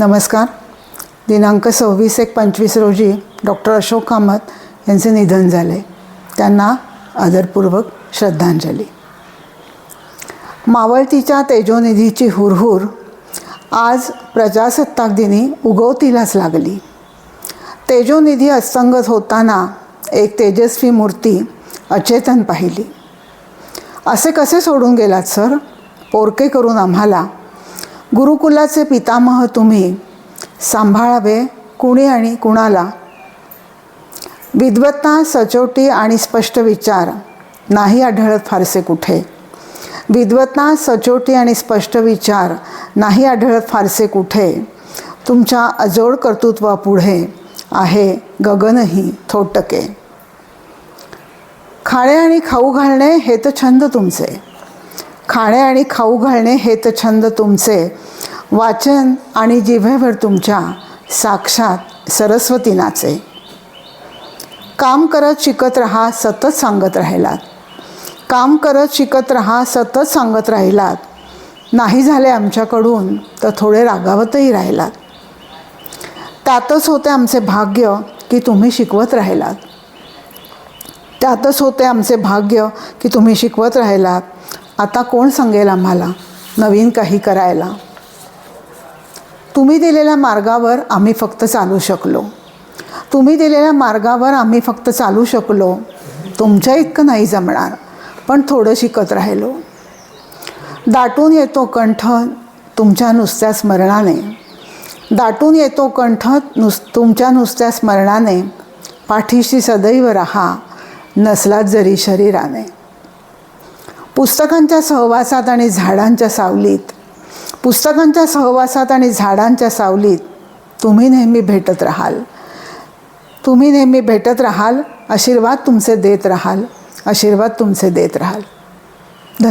नमस्कार. दिनांक सव्वीस एक पंचवीस रोजी डॉक्टर अशोक कामत यांचे निधन झाले. त्यांना आदरपूर्वक श्रद्धांजली. मावळतीच्या तेजोनिधीची हुरहुर आज प्रजासत्ताक दिनी उगवतीलाच लागली. तेजोनिधी असंगत होताना एक तेजस्वी मूर्ती अचेतन पाहिली. असे कसे सोडून गेलात सर? पोरके करून आम्हाला गुरुकुलाचे पितामह तुम्ही सांभाळावे कुणी आणि कुणाला? विद्वत्ता सचोटी आणि स्पष्ट विचार नाही आढळत फारसे कुठे. विद्वत्ता सचोटी आणि स्पष्ट विचार नाही आढळत फारसे कुठे. तुमच्या अजोड कर्तृत्वापुढे आहे गगनही थोटके. खाणे आणि खाऊ घालणे हे तर छंद तुमचे. खाणे आणि खाऊ घालणे हे तर छंद तुमचे. वाचन आणि जिभेवर तुमच्या साक्षात सरस्वती नाचे काम करत शिकत राहा सतत सांगत राहिलात. काम करत शिकत राहा सतत सांगत राहिलात. नाही झाले आमच्याकडून तर थोडे रागावतही राहिलात. त्यातच होते आमचे भाग्य की तुम्ही शिकवत राहिलात. त्यातच होते आमचे भाग्य की तुम्ही शिकवत राहिलात. आता कोण सांगेल आम्हाला? नवीन काही करायला. तुम्ही दिलेल्या मार्गावर आम्ही फक्त चालू शकलो. तुम्ही दिलेल्या मार्गावर आम्ही फक्त चालू शकलो. तुमच्या इतकं नाही जमणार पण थोडं शिकत राहिलो. दाटून येतो कंठ तुमच्या नुसत्या स्मरणाने. दाटून येतो कंठ नुस तुमच्या नुसत्या स्मरणाने. पाठीशी सदैव राहा नसलात जरी शरीराने. पुस्तकांच्या सहवासात आणि झाडांच्या सावलीत. पुस्तकांच्या सहवासात आणि झाडांच्या सावलीत तुम्ही नेहमी भेटत राहाल. तुम्ही नेहमी भेटत राहाल आशीर्वाद तुमचे देत राहाल आशीर्वाद तुमचे देत राहाल.